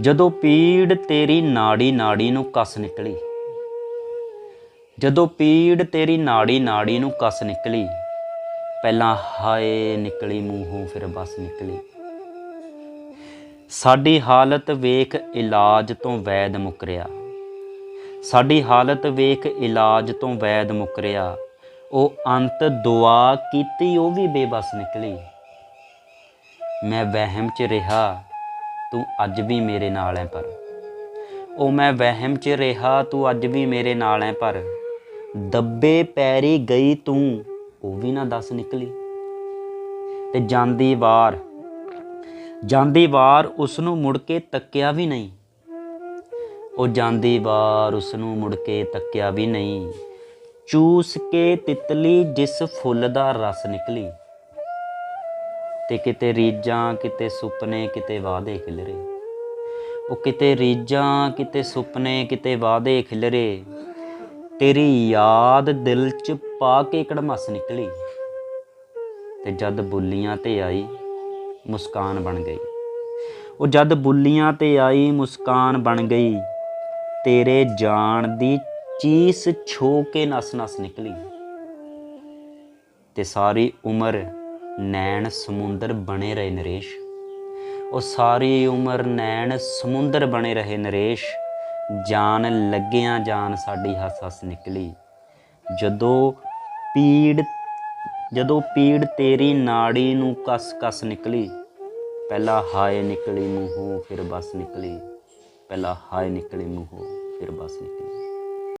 ਜਦੋਂ ਪੀੜ ਤੇਰੀ ਨਾੜੀ ਨਾੜੀ ਨੂੰ ਕੱਸ ਨਿਕਲੀ, ਜਦੋਂ ਪੀੜ ਤੇਰੀ ਨਾੜੀ ਨਾੜੀ ਨੂੰ ਕੱਸ ਨਿਕਲੀ, ਪਹਿਲਾਂ ਹਾਏ ਨਿਕਲੀ, ਮੂੰਹੋਂ ਫਿਰ ਬਸ ਨਿਕਲੀ। ਸਾਡੀ ਹਾਲਤ ਵੇਖ ਇਲਾਜ ਤੋਂ ਵੈਦ ਮੁਕਰਿਆ। ਸਾਡੀ ਹਾਲਤ ਵੇਖ ਇਲਾਜ ਤੋਂ ਵੈਦ ਮੁਕਰਿਆ। ਉਹ ਅੰਤ ਦੁਆ ਕੀਤੀ, ਉਹ ਵੀ ਬੇਬਸ ਨਿਕਲੀ। ਮੈਂ ਵਹਿਮ 'ਚ ਰਿਹਾ। ਤੂੰ ਅੱਜ ਵੀ ਮੇਰੇ ਨਾਲ ਹੈ ਪਰ। ਉਹ ਮੈਂ ਵਹਿਮ 'ਚ ਰਿਹਾ, ਤੂੰ ਅੱਜ ਵੀ ਮੇਰੇ ਨਾਲ ਹੈ ਪਰ। ਦੱਬੇ ਪੈਰੀ ਗਈ ਤੂੰ, ਉਹ ਵੀ ਨਾ ਦੱਸ ਨਿਕਲੀ। ਤੇ ਜਾਂਦੀ ਵਾਰ ਜਾਂਦੀ ਵਾਰ ਉਸ ਨੂੰ ਮੁੜ ਕੇ ਤੱਕਿਆ ਵੀ ਨਹੀਂ। ਉਹ ਜਾਂਦੀ ਵਾਰ ਉਸ ਨੂੰ ਮੁੜ ਕੇ ਤੱਕਿਆ ਵੀ ਨਹੀਂ। ਚੂਸ ਕੇ ਤਿਤਲੀ ਜਿਸ ਫੁੱਲ ਦਾ ਰਸ ਨਿਕਲੀ। ਤੇ ਕਿਤੇ ਰੀਜਾਂ ਕਿਤੇ ਸੁਪਨੇ, ਕਿਤੇ ਵਾਅਦੇ ਖਿਲਰੇ। ਉਹ ਕਿਤੇ ਰੀਜਾਂ ਕਿਤੇ ਸੁਪਨੇ, ਕਿਤੇ ਵਾਅਦੇ ਖਿਲਰੇ। ਤੇਰੀ ਯਾਦ ਦਿਲ 'ਚ ਪਾ ਕੇ ਕੜਮਸ ਨਿਕਲੀ ਤੇ ਜਦ ਬੁੱਲੀਆਂ ਤੇ ਆਈ, ਮੁਸਕਾਨ ਬਣ ਗਈ। ਉਹ ਜਦ ਬੁੱਲੀਆਂ ਤੇ ਆਈ, ਮੁਸਕਾਨ ਬਣ ਗਈ, ਤੇਰੇ ਜਾਣ ਦੀ ਚੀਸ ਛੋ ਕੇ ਨਸ ਨਸ ਨਿਕਲੀ। ਤੇ ਸਾਰੀ ਉਮਰ ਨੈਣ ਸਮੁੰਦਰ ਬਣੇ ਰਹੇ ਨਰੇਸ਼। ਉਹ ਸਾਰੀ ਉਮਰ ਨੈਣ ਸਮੁੰਦਰ ਬਣੇ ਰਹੇ ਨਰੇਸ਼। ਜਾਨ ਲੱਗਿਆਂ ਜਾਨ ਸਾਡੀ ਹੱਸ ਹੱਸ ਨਿਕਲੀ। ਜਦੋਂ ਪੀੜ ਜਦੋਂ ਪੀੜ ਤੇਰੀ ਨਾੜੀ ਨੂੰ ਕਸ ਕਸ ਨਿਕਲੀ, ਪਹਿਲਾ ਹਾਏ ਨਿਕਲੀ ਮੂੰਹੋਂ, ਫਿਰ ਬਸ ਨਿਕਲੀ। ਪਹਿਲਾ ਹਾਏ ਨਿਕਲੀ ਮੂੰਹੋਂ, ਫਿਰ ਬਸ ਨਿਕਲੀ।